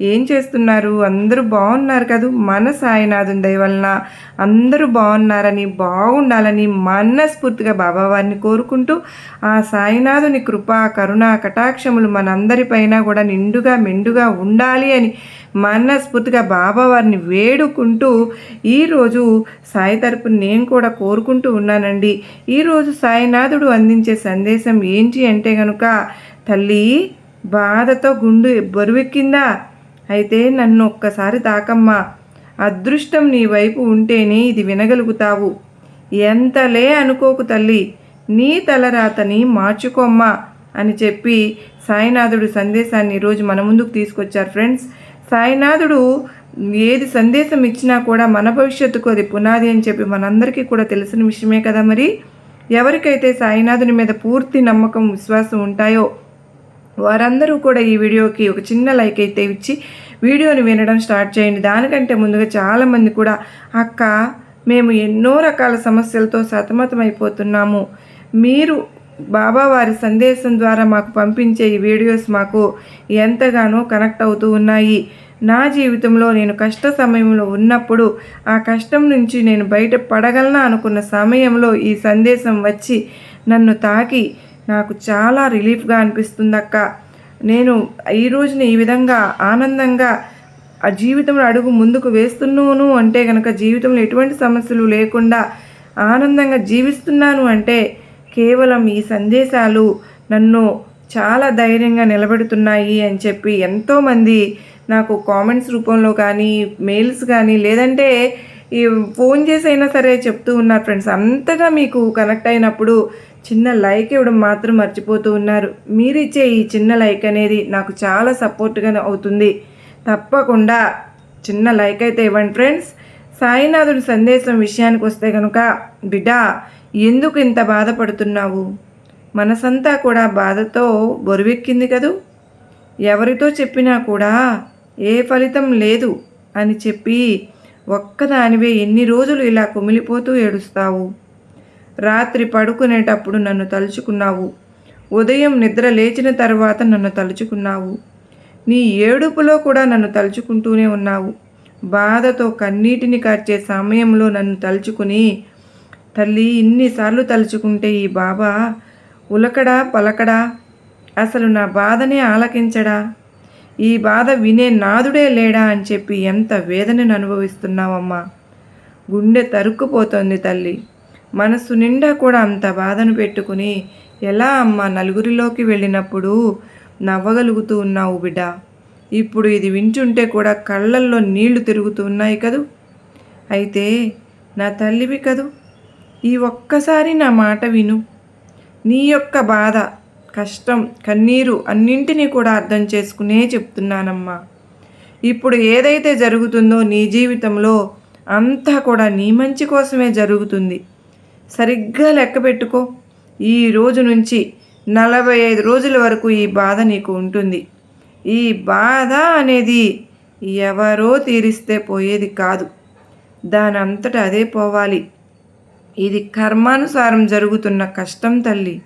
ఏం చేస్తున్నారు? అందరూ బాగున్నారు కదూ? మన సాయినాథుని దయవలన అందరూ బాగున్నారని బాగుండాలని మనస్ఫూర్తిగా బాబావారిని కోరుకుంటూ ఆ సాయినాథుని కృప కరుణ కటాక్షములు మనందరిపైన కూడా నిండుగా మెండుగా ఉండాలి అని మనస్ఫూర్తిగా బాబావారిని వేడుకుంటూ ఈరోజు సాయి తరపున నేను కూడా కోరుకుంటూ ఉన్నానండి. ఈరోజు సాయినాథుడు అందించే సందేశం ఏంటి అంటే కనుక తల్లి బాధతో గుండు బరువెక్కిందా? అయితే నన్ను ఒక్కసారి తాకమ్మా. అదృష్టం నీ వైపు ఉంటేనే ఇది వినగలుగుతావు. ఎంతలే అనుకోకు తల్లి. నీ తలరాతని మార్చుకోమ్మా అని చెప్పి సాయినాథుడు సందేశాన్ని ఈరోజు మన ముందుకు తీసుకొచ్చారు ఫ్రెండ్స్. సాయినాథుడు ఏది సందేశం ఇచ్చినా కూడా మన భవిష్యత్తుకు అది పునాది అని చెప్పి మనందరికీ కూడా తెలిసిన విషయమే కదా మరి. ఎవరికైతే సాయినాథుని మీద పూర్తి నమ్మకం విశ్వాసం ఉంటాయో వారందరూ కూడా ఈ వీడియోకి ఒక చిన్న లైక్ అయితే ఇచ్చి వీడియోని వినడం స్టార్ట్ చేయండి. దానికంటే ముందుగా చాలామంది కూడా అక్క మేము ఎన్నో రకాల సమస్యలతో సతమతమైపోతున్నాము. మీరు బాబా వారి సందేశం ద్వారా మాకు పంపించే ఈ వీడియోస్ మాకు ఎంతగానో కనెక్ట్ అవుతూ ఉన్నాయి. నా జీవితంలో నేను కష్ట సమయంలో ఉన్నప్పుడు ఆ కష్టం నుంచి నేను బయట పడగలనా అనుకున్న సమయంలో ఈ సందేశం వచ్చి నన్ను తాకి నాకు చాలా రిలీఫ్గా అనిపిస్తుంది అక్క నేను ఈ రోజుని ఈ విధంగా ఆనందంగా ఆ జీవితంలో అడుగు ముందుకు వేస్తున్నాను అంటే కనుక జీవితంలో ఎటువంటి సమస్యలు లేకుండా ఆనందంగా జీవిస్తున్నాను అంటే కేవలం ఈ సందేశాలు నన్ను చాలా ధైర్యంగా నిలబెడుతున్నాయి అని చెప్పి ఎంతోమంది నాకు కామెంట్స్ రూపంలో కానీ మెయిల్స్ కానీ లేదంటే ఈ ఫోన్ చేసి అయినా సరే చెప్తూ ఉన్నారు ఫ్రెండ్స్. అంతగా మీకు కనెక్ట్ అయినప్పుడు చిన్న లైక్ ఇవ్వడం మాత్రం మర్చిపోతూ ఉన్నారు. మీరు ఇచ్చే ఈ చిన్న లైక్ అనేది నాకు చాలా సపోర్ట్గా అవుతుంది. తప్పకుండా చిన్న లైక్ అయితే ఇవ్వండి ఫ్రెండ్స్. సాయినాథుడి సందేశం విషయానికి వస్తే కనుక బిడ్డ ఎందుకు ఇంత బాధపడుతున్నావు? మనసంతా కూడా బాధతో బొరువెక్కింది కదూ? ఎవరితో చెప్పినా కూడా ఏ ఫలితం లేదు అని చెప్పి ఒక్కదానివే ఎన్ని రోజులు ఇలా కుమిలిపోతూ ఏడుస్తావు? రాత్రి పడుకునేటప్పుడు నన్ను తలుచుకున్నావు. ఉదయం నిద్ర లేచిన తర్వాత నన్ను తలుచుకున్నావు. నీ ఏడుపులో కూడా నన్ను తలుచుకుంటూనే ఉన్నావు. బాధతో కన్నీటిని కార్చే సమయంలో నన్ను తలుచుకుని తల్లి ఇన్నిసార్లు తలుచుకుంటే ఈ బాబా ఉలకడా పలకడా? అసలు నా బాధనే ఆలకించడా? ఈ బాధ వినే నాదుడే లేడా అని చెప్పి ఎంత వేదనను అనుభవిస్తున్నావమ్మా? గుండె తరుక్కుపోతోంది తల్లి. మనస్సు నిండా కూడా అంత బాధను పెట్టుకుని ఎలా అమ్మ నలుగురిలోకి వెళ్ళినప్పుడు నవ్వగలుగుతూ ఉన్నావు బిడ్డ? ఇప్పుడు ఇది వింటుంటే కూడా కళ్ళల్లో నీళ్ళు తిరుగుతూ ఉన్నాయి కదూ? అయితే నా తల్లివి కదూ? ఈ ఒక్కసారి నా మాట విను. నీ యొక్క బాధ కష్టం కన్నీరు అన్నింటినీ కూడా అర్థం చేసుకునే చెప్తున్నానమ్మా. ఇప్పుడు ఏదైతే జరుగుతుందో నీ జీవితంలో అంతా కూడా నీ మంచి కోసమే జరుగుతుంది. సరిగ్గా లెక్క పెట్టుకో. ఈ రోజు నుంచి నలభై ఐదు రోజుల వరకు ఈ బాధ నీకు ఉంటుంది. ఈ బాధ అనేది ఎవరో తీరిస్తే పోయేది కాదు. దాని అంతటా అదే పోవాలి. ఇది కర్మానుసారం జరుగుతున్న కష్టం తల్లి.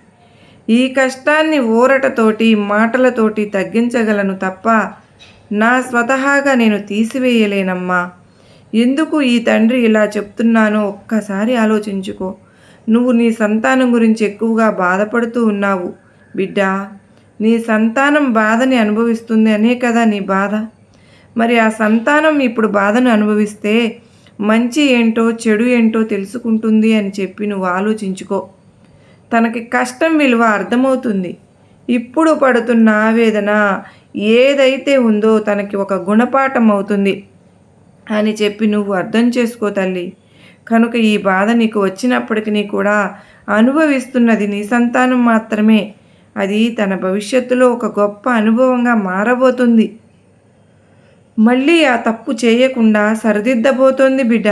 ఈ కష్టాన్ని ఊరటతోటి మాటలతోటి తగ్గించగలను తప్ప నా స్వతహాగా నేను తీసివేయలేనమ్మా. ఎందుకు ఈ తండ్రి ఇలా చెప్తున్నానో ఒక్కసారి ఆలోచించుకో. నువ్వు నీ సంతానం గురించి ఎక్కువగా బాధపడుతూ ఉన్నావు బిడ్డ. నీ సంతానం బాధని అనుభవిస్తుంది అనే కదా నీ బాధ. మరి ఆ సంతానం ఇప్పుడు బాధను అనుభవిస్తే మంచి ఏంటో చెడు ఏంటో తెలుసుకుంటుంది అని చెప్పి నువ్వు ఆలోచించుకో. తనకి కష్టం విలువ అర్థమవుతుంది. ఇప్పుడు పడుతున్న ఆవేదన ఏదైతే ఉందో తనకి ఒక గుణపాఠం అవుతుంది అని చెప్పి నువ్వు అర్థం చేసుకో తల్లి. కనుక ఈ బాధ నీకు వచ్చినప్పటికీ కూడా అనుభవిస్తున్నది నీ సంతానం మాత్రమే. అది తన భవిష్యత్తులో ఒక గొప్ప అనుభవంగా మారబోతుంది. మళ్ళీ ఆ తప్పు చేయకుండా సరిదిద్దబోతోంది బిడ్డ.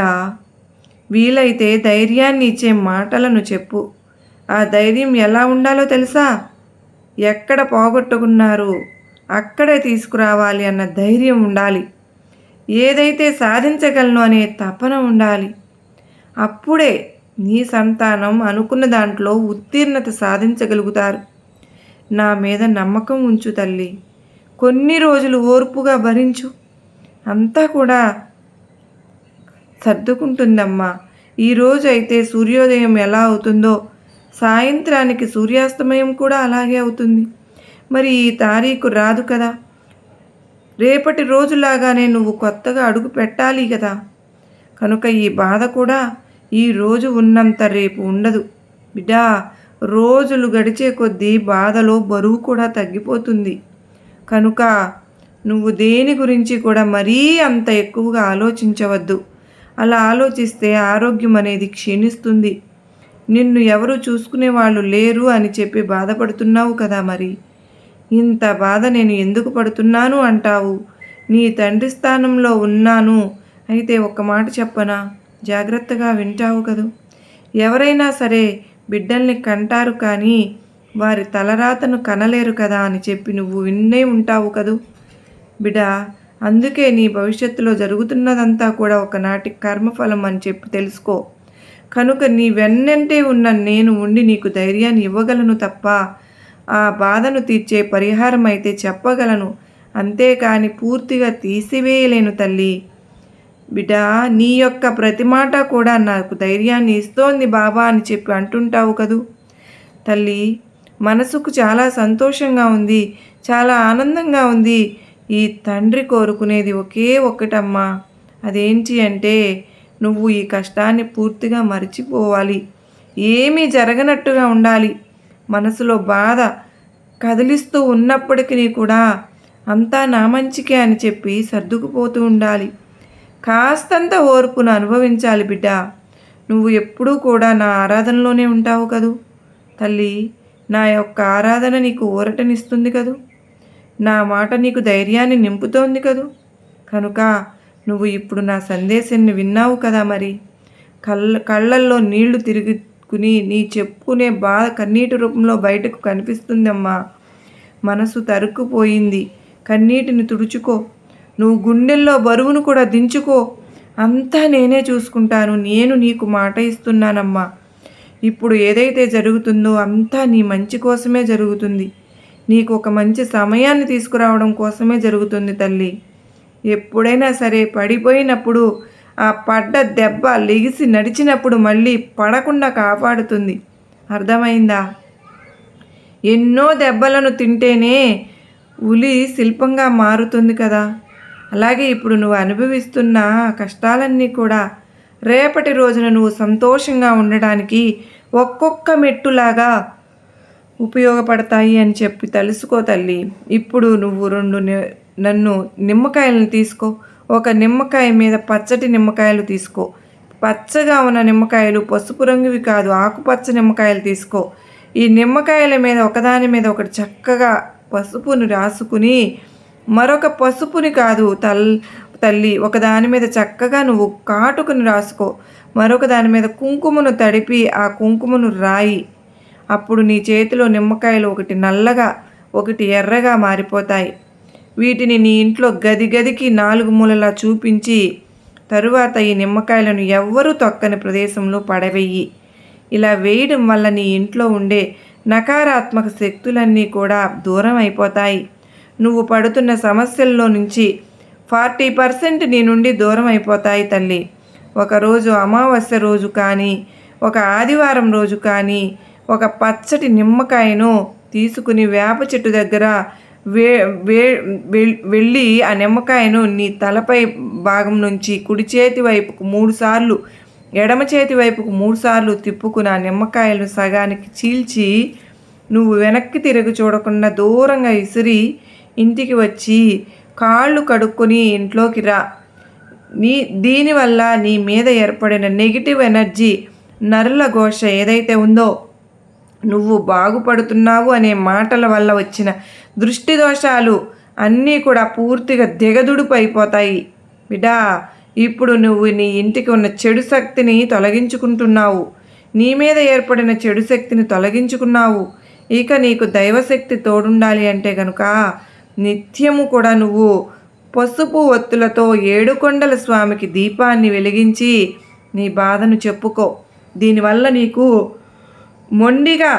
వీలైతే ధైర్యాన్ని ఇచ్చే మాటలను చెప్పు. ఆ ధైర్యం ఎలా ఉండాలో తెలుసా? ఎక్కడ పోగొట్టుకున్నారు? అక్కడే తీసుకురావాలి అన్న ధైర్యం ఉండాలి. ఏదైతే సాధించగలను అనే తపన ఉండాలి. అప్పుడే నీ సంతానం అనుకున్న దాంట్లో ఉత్తీర్ణత సాధించగలుగుతారు. నా మీద నమ్మకం ఉంచు తల్లి. కొన్ని రోజులు ఓర్పుగా భరించు. అంతా కూడా సర్దుకుంటుందమ్మా. ఈరోజు అయితే సూర్యోదయం ఎలా అవుతుందో సాయంత్రానికి సూర్యాస్తమయం కూడా అలాగే అవుతుంది. మరి ఈ తారీఖు రాదు కదా. రేపటి రోజులాగానే నువ్వు కొత్తగా అడుగు పెట్టాలి కదా. కనుక ఈ బాధ కూడా ఈ రోజు ఉన్నంత రేపు ఉండదు. బిడ్డా రోజులు గడిచే కొద్దీ బాధలో బరువు కూడా తగ్గిపోతుంది. కనుక నువ్వు దేని గురించి కూడా మరీ అంత ఎక్కువగా ఆలోచించవద్దు. అలా ఆలోచిస్తే ఆరోగ్యం అనేది క్షీణిస్తుంది. నిన్ను ఎవరు చూసుకునే వాళ్ళు లేరు అని చెప్పి బాధపడుతున్నావు కదా మరి. ఇంత బాధ నేను ఎందుకు పడుతున్నాను అంటావు? నీ తండ్రి స్థానంలో ఉన్నాను. అయితే ఒక్క మాట చెప్పనా? జాగ్రత్తగా వింటావు కదూ. ఎవరైనా సరే బిడ్డల్ని కంటారు కానీ వారి తలరాతను కనలేరు కదా అని చెప్పి నువ్వు విన్నే ఉంటావు కదూ. బిడా అందుకే నీ భవిష్యత్తులో జరుగుతున్నదంతా కూడా ఒకనాటి కర్మఫలం అని చెప్పి తెలుసుకో. కనుక నీ వెన్నంటే ఉన్న నేను ఉండి నీకు ధైర్యాన్ని ఇవ్వగలను తప్ప ఆ బాధను తీర్చే పరిహారం అయితే చెప్పగలను. అంతేకాని పూర్తిగా తీసివేయలేను తల్లి. బిడ్డ నీ యొక్క ప్రతి మాట కూడా నాకు ధైర్యాన్ని ఇస్తోంది బాబా అని చెప్పి అంటుంటావు కదూ? తల్లి మనసుకు చాలా సంతోషంగా ఉంది చాలా ఆనందంగా ఉంది. ఈ తండ్రి కోరుకునేది ఒకే ఒక్కటమ్మా. అదేంటి అంటే నువ్వు ఈ కష్టాన్ని పూర్తిగా మర్చిపోవాలి. ఏమీ జరగనట్టుగా ఉండాలి. మనసులో బాధ కదిలిస్తూ ఉన్నప్పటికీ కూడా అంతా నా మంచికే అని చెప్పి సర్దుకుపోతూ ఉండాలి. కాస్తంత ఓర్పును అనుభవించాలి బిడ్డ. నువ్వు ఎప్పుడూ కూడా నా ఆరాధనలోనే ఉంటావు కదూ? తల్లి నా యొక్క ఆరాధన నీకు ఊరటనిస్తుంది కదూ? నా మాట నీకు ధైర్యాన్ని నింపుతోంది కదూ? కనుక నువ్వు ఇప్పుడు నా సందేశాన్ని విన్నావు కదా మరి? కళ్ళ కళ్ళల్లో నీళ్ళు తిరుగుకుని నీ చెప్పుకునే బాధ కన్నీటి రూపంలో బయటకు కనిపిస్తుందమ్మా. మనసు తరుక్కుపోయింది. కన్నీటిని తుడుచుకో. నువ్వు గుండెల్లో బరువును కూడా దించుకో. అంతా నేనే చూసుకుంటాను. నేను నీకు మాట ఇస్తున్నానమ్మా. ఇప్పుడు ఏదైతే జరుగుతుందో అంతా నీ మంచి కోసమే జరుగుతుంది. నీకు ఒక మంచి సమయాన్ని తీసుకురావడం కోసమే జరుగుతుంది తల్లి. ఎప్పుడైనా సరే పడిపోయినప్పుడు ఆ పడ్డ దెబ్బ లెగిసి నడిచినప్పుడు మళ్ళీ పడకుండా కాపాడుతుంది. అర్థమైందా? ఎన్నో దెబ్బలను తింటేనే ఉలి శిల్పంగా మారుతుంది కదా. అలాగే ఇప్పుడు నువ్వు అనుభవిస్తున్న కష్టాలన్నీ కూడా రేపటి రోజున నువ్వు సంతోషంగా ఉండడానికి ఒక్కొక్క మెట్టులాగా ఉపయోగపడతాయి అని చెప్పి తెలుసుకో తల్లి. ఇప్పుడు నువ్వు రెండు నన్ను నిమ్మకాయలను తీసుకో. ఒక నిమ్మకాయ మీద పచ్చటి నిమ్మకాయలు తీసుకో. పచ్చగా ఉన్న నిమ్మకాయలు పసుపు రంగువి కాదు ఆకుపచ్చ నిమ్మకాయలు తీసుకో. ఈ నిమ్మకాయల మీద ఒకదాని మీద ఒకటి చక్కగా పసుపుని రాసుకుని మరొక పసుపుని కాదు తల్ తల్లి ఒకదాని మీద చక్కగా నువ్వు కాటుకుని రాసుకో. మరొక దాని మీద కుంకుమను తడిపి ఆ కుంకుమను రాయి. అప్పుడు నీ చేతిలో నిమ్మకాయలు ఒకటి నల్లగా ఒకటి ఎర్రగా మారిపోతాయి. వీటిని నీ ఇంట్లో గది గదికి నాలుగు మూలలా చూపించి తరువాత ఈ నిమ్మకాయలను ఎవ్వరూ తొక్కని ప్రదేశంలో పడవేయి. ఇలా వేయడం వల్ల నీ ఇంట్లో ఉండే నకారాత్మక శక్తులన్నీ కూడా దూరం అయిపోతాయి నువ్వు పడుతున్న సమస్యల్లో నుంచి ఫార్టీ పర్సెంట్ నీ నుండి దూరం అయిపోతాయి తల్లి. ఒకరోజు అమావాస్య రోజు కానీ ఒక ఆదివారం రోజు కానీ ఒక పచ్చటి నిమ్మకాయను తీసుకుని వేప చెట్టు దగ్గర వే వే వెళ్ళి ఆ నిమ్మకాయను నీ తలపై భాగం నుంచి కుడి చేతి వైపుకు మూడు సార్లు ఎడమ చేతి వైపుకు మూడు సార్లు తిప్పుకుని ఆ నిమ్మకాయలు సగానికి చీల్చి నువ్వు వెనక్కి తిరిగి చూడకుండా దూరంగా ఇసిరి ఇంటికి వచ్చి కాళ్ళు కడుక్కొని ఇంట్లోకి రా. నీ దీనివల్ల నీ మీద ఏర్పడిన నెగిటివ్ ఎనర్జీ నరుల ఘోష ఏదైతే ఉందో నువ్వు బాగుపడుతున్నావు అనే మాటల వల్ల వచ్చిన దృష్టి దోషాలు అన్నీ కూడా పూర్తిగా దిగదుడుపు అయిపోతాయి బిడా ఇప్పుడు నువ్వు నీ ఇంటికి ఉన్న చెడు శక్తిని తొలగించుకుంటున్నావు. నీ మీద ఏర్పడిన చెడు శక్తిని తొలగించుకున్నావు. ఇక నీకు దైవశక్తి తోడుండాలి అంటే కనుక నిత్యము కూడా నువ్వు పసుపు ఒత్తులతో ఏడుకొండల స్వామికి దీపాన్ని వెలిగించి నీ బాధను చెప్పుకో. దీనివల్ల నీకు మొండిగా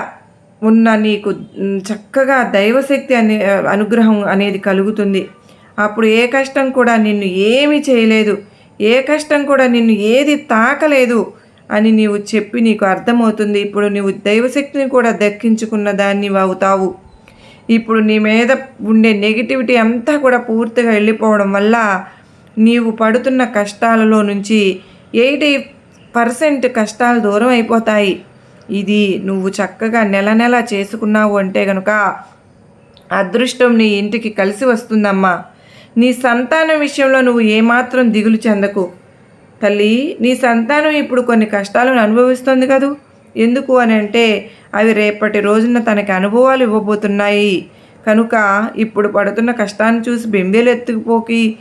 ఉన్న నీకు చక్కగా దైవశక్తి అనే అనుగ్రహం అనేది కలుగుతుంది. అప్పుడు ఏ కష్టం కూడా నిన్ను ఏమి చేయలేదు. ఏ కష్టం కూడా నిన్ను ఏది తాకలేదు అని నీవు చెప్పి నీకు అర్థమవుతుంది. ఇప్పుడు నీవు దైవశక్తిని కూడా దక్కించుకున్న దాన్ని అవుతావు ఇప్పుడు నీ మీద ఉండే నెగిటివిటీ అంతా కూడా పూర్తిగా వెళ్ళిపోవడం వల్ల నీవు పడుతున్న కష్టాలలో నుంచి ఎయిటీ పర్సెంట్ కష్టాలు దూరం అయిపోతాయి. ఇది నువ్వు చక్కగా నెల నెల చేసుకున్నావు అంటే కనుక అదృష్టం నీ ఇంటికి కలిసి వస్తుందమ్మా. నీ సంతానం విషయంలో నువ్వు ఏమాత్రం దిగులు చెందకు. తల్లి నీ సంతానం ఇప్పుడు కొన్ని కష్టాలను అనుభవిస్తుంది కదూ? ఎందుకు అని అంటే అవి రేపటి రోజున తనకి అనుభవాలు ఇవ్వబోతున్నాయి. కనుక ఇప్పుడు పడుతున్న కష్టాన్ని చూసి బెంబేలు ఎత్తుకుపోకి.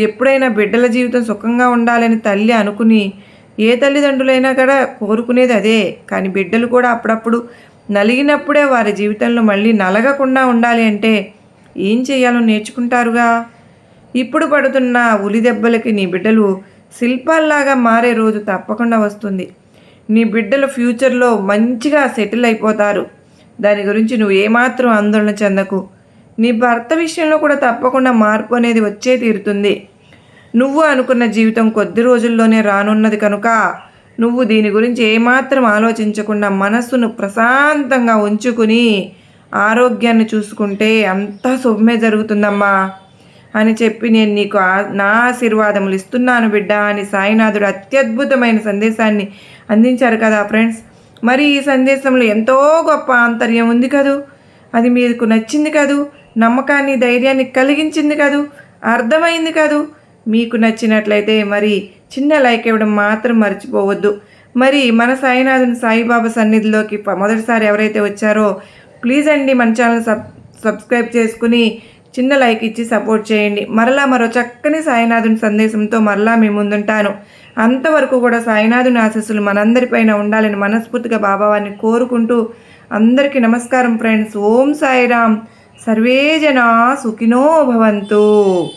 ఎప్పుడైనా బిడ్డల జీవితం సుఖంగా ఉండాలని తల్లి అనుకుని ఏ తల్లిదండ్రులైనా కూడా కోరుకునేది అదే. కానీ బిడ్డలు కూడా అప్పుడప్పుడు నలిగినప్పుడే వారి జీవితంలో మళ్ళీ నలగకుండా ఉండాలి అంటే ఏం చేయాలో నేర్చుకుంటారుగా? ఇప్పుడు పడుతున్న ఉలి దెబ్బలకి నీ బిడ్డలు శిల్పాల్లాగా మారే రోజు తప్పకుండా వస్తుంది. నీ బిడ్డలు ఫ్యూచర్లో మంచిగా సెటిల్ అయిపోతారు. దాని గురించి నువ్వు ఏమాత్రం ఆందోళన చెందకు. నీ భర్త విషయంలో కూడా తప్పకుండా మార్పు అనేది వచ్చే తీరుతుంది. నువ్వు అనుకున్న జీవితం కొద్ది రోజుల్లోనే రానున్నది కనుక నువ్వు దీని గురించి ఏమాత్రం ఆలోచించకుండా మనస్సును ప్రశాంతంగా ఉంచుకుని ఆరోగ్యాన్ని చూసుకుంటే అంతా శుభమే జరుగుతుందమ్మా అని చెప్పి నేను నీకు నా ఆశీర్వాదములు ఇస్తున్నాను బిడ్డ అని సాయినాథుడు అత్యద్భుతమైన సందేశాన్ని అందించారు కదా ఫ్రెండ్స్. మరి ఈ సందేశంలో ఎంతో గొప్ప ఆంతర్యం ఉంది కదూ? అది మీకు నచ్చింది కదూ? నమ్మకాన్ని ధైర్యాన్ని కలిగించింది కదూ? అర్థమైంది కదూ? మీకు నచ్చినట్లయితే మరి చిన్న లైక్ ఇవ్వడం మాత్రం మర్చిపోవద్దు. మరి మన సాయినాథుని సాయిబాబా సన్నిధిలోకి మొదటిసారి ఎవరైతే వచ్చారో ప్లీజ్ అండి మన ఛానల్ సబ్ సబ్స్క్రైబ్ చేసుకుని చిన్న లైక్ ఇచ్చి సపోర్ట్ చేయండి. మరలా మరో చక్కని సాయినాథుని సందేశంతో మరలా మీ ముందుంటాను. అంతవరకు కూడా సాయినాథుని ఆశస్సులు మనందరిపైన ఉండాలని మనస్ఫూర్తిగా బాబావారిని కోరుకుంటూ అందరికీ నమస్కారం ఫ్రెండ్స్. ఓం సాయిరామ్. సర్వే జనా సుఖినో భవంతు.